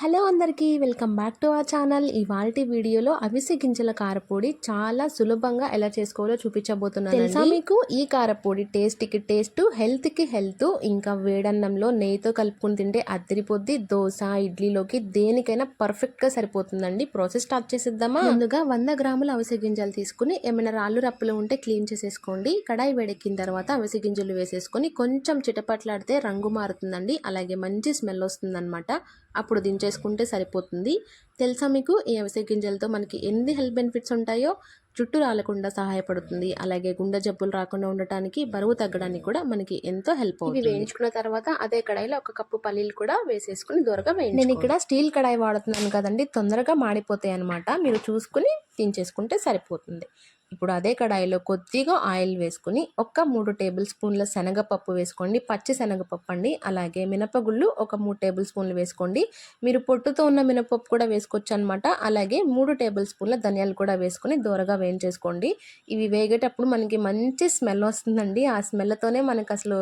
Hello అందరికీ welcome back to our channel. ఇవాళ వీడియోలో అవిసె గింజల కారపొడి చాలా సులభంగా ఎలా చేసుకోవాలో చూపించబోతున్నాను తెలుసా మీకు? ఈ కారపొడి టేస్ట్కి టేస్ట్ హెల్త్కి హెల్త్. ఇంకా వేడన్నంలో నెయ్యితో కలుపుకుని తింటే అద్దరిపోద్ది దోశ ఇడ్లీలోకి దేనికైనా పర్ఫెక్ట్గా సరిపోతుందండి. ప్రాసెస్ స్టార్ట్ చేసేద్దామా? ముందుగా వంద గ్రాముల అవిసె గింజలు తీసుకుని ఏమైనా రాళ్ళు రప్పులు ఉంటే క్లీన్ చేసేసుకోండి. కడాయి వేడెక్కిన తర్వాత అవిసె గింజలు వేసేసుకొని కొంచెం చిటపట్లాడితే రంగు మారుతుందండి. అలాగే మంచి స్మెల్ వస్తుందన్నమాట. అప్పుడు చేసుకుంటే సరిపోతుంది. తెలుసా మీకు? ఈ అవిసె గింజలతో మనకి ఎన్ని హెల్త్ బెనిఫిట్స్ ఉంటాయో? జుట్టు రాలకుండా సహాయపడుతుంది. అలాగే గుండె జబ్బులు రాకుండా ఉండటానికి బరువు తగ్గడానికి కూడా మనకి ఎంతో హెల్ప్ అవుతుంది. వేయించుకున్న తర్వాత అదే కడాయిలో ఒక కప్పు పల్లీలు కూడా వేసేసుకుని దూరగా వేయండి నేను ఇక్కడ స్టీల్ కడాయి వాడుతున్నాను కదండి. తొందరగా మాడిపోతాయి అనమాట మీరు చూసుకుని దించేసుకుంటే సరిపోతుంది. ఇప్పుడు అదే కడాయిలో కొద్దిగా ఆయిల్ వేసుకుని ఒక్క మూడు టేబుల్ స్పూన్ల శనగపప్పు వేసుకోండి. పచ్చి శనగపప్పు అండి. అలాగే మినపగుళ్ళు ఒక మూడు టేబుల్ స్పూన్లు వేసుకోండి. మీరు పొట్టుతో ఉన్న మినపప్పు కూడా వేసుకోవచ్చు అనమాట అలాగే మూడు టేబుల్ స్పూన్ల ధనియాలు కూడా వేసుకొని దూరగా వేయించేసుకోండి ఇవి వేగేటప్పుడు మనకి మంచి స్మెల్ వస్తుందండి. ఆ స్మెల్తోనే మనకు అసలు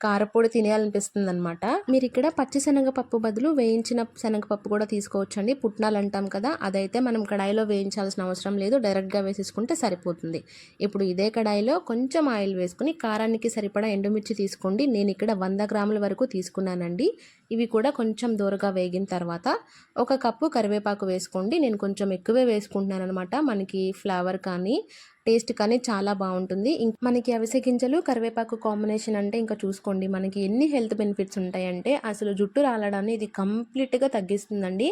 కారపొడి తినేయాలనిపిస్తుంది అనమాట మీరు ఇక్కడ పచ్చి శనగపప్పు బదులు వేయించిన శనగపప్పు కూడా తీసుకోవచ్చండి. పుట్నాలు అంటాం కదా అదైతే మనం కడాయిలో వేయించాల్సిన అవసరం లేదు. డైరెక్ట్గా వేసేసుకుంటే సరిపోతుంది. ఇప్పుడు ఇదే కడాయిలో కొంచెం ఆయిల్ వేసుకుని కారానికి సరిపడా ఎండుమిర్చి తీసుకోండి. నేను ఇక్కడ వంద గ్రాముల వరకు తీసుకున్నానండి. ఇవి కూడా కొంచెం దూరగా వేగిన తర్వాత ఒక కప్పు కరివేపాకు వేసుకోండి. నేను కొంచెం ఎక్కువే వేసుకుంటున్నాను అనమాట మనకి ఫ్లేవర్ కానీ టేస్ట్ కానీ చాలా బాగుంటుంది. మనకి అవిసె గింజలు కరివేపాకు కాంబినేషన్ అంటే ఇంకా చూసుకోండి. మనకి ఎన్ని హెల్త్ బెనిఫిట్స్ ఉంటాయంటే అసలు జుట్టు రాలడాన్ని ఇది కంప్లీట్గా తగ్గిస్తుందండి.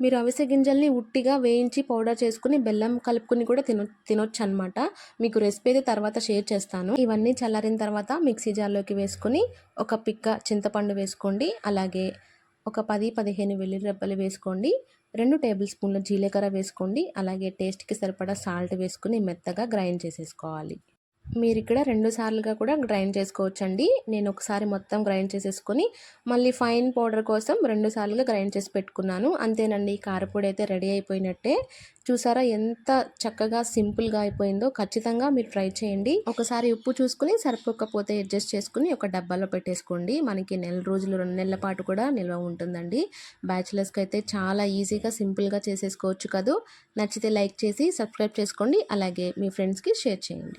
మీరు అవిసె గింజల్ని ఉట్టిగా వేయించి పౌడర్ చేసుకుని బెల్లం కలుపుకుని కూడా తినొ తినొచ్చు అనమాట మీకు రెసిపీ అయితే తర్వాత షేర్ చేస్తాను. ఇవన్నీ చల్లారిన తర్వాత మిక్సీ జార్లోకి వేసుకుని ఒక పిక్క చింతపండు వేసుకోండి. అలాగే ఒక పది పదిహేను వెల్లుల్లిరెబ్బలు వేసుకోండి. రెండు టేబుల్ స్పూన్ల జీలకర్ర వేసుకోండి. అలాగే టేస్ట్కి సరిపడా సాల్ట్ వేసుకుని మెత్తగా గ్రైండ్ చేసేసుకోవాలి. మీరు ఇక్కడ రెండు సార్లుగా కూడా గ్రైండ్ చేసుకోవచ్చండి. నేను ఒకసారి మొత్తం గ్రైండ్ చేసేసుకొని మళ్ళీ ఫైన్ పౌడర్ కోసం రెండు సార్లుగా గ్రైండ్ చేసి పెట్టుకున్నాను. అంతేనండి కారపొడి అయితే రెడీ అయిపోయినట్టే. చూసారా ఎంత చక్కగా సింపుల్గా అయిపోయిందో. ఖచ్చితంగా మీరు ట్రై చేయండి. ఒకసారి ఉప్పు చూసుకుని సరిపోకపోతే అడ్జస్ట్ చేసుకుని ఒక డబ్బాలో పెట్టేసుకోండి. మనకి నెల రోజులు రెండు నెలల పాటు కూడా నిల్వ ఉంటుందండి. బ్యాచిలర్స్కి అయితే చాలా ఈజీగా సింపుల్గా చేసేసుకోవచ్చు కదూ. నచ్చితే లైక్ చేసి సబ్స్క్రైబ్ చేసుకోండి. అలాగే మీ ఫ్రెండ్స్కి షేర్ చేయండి.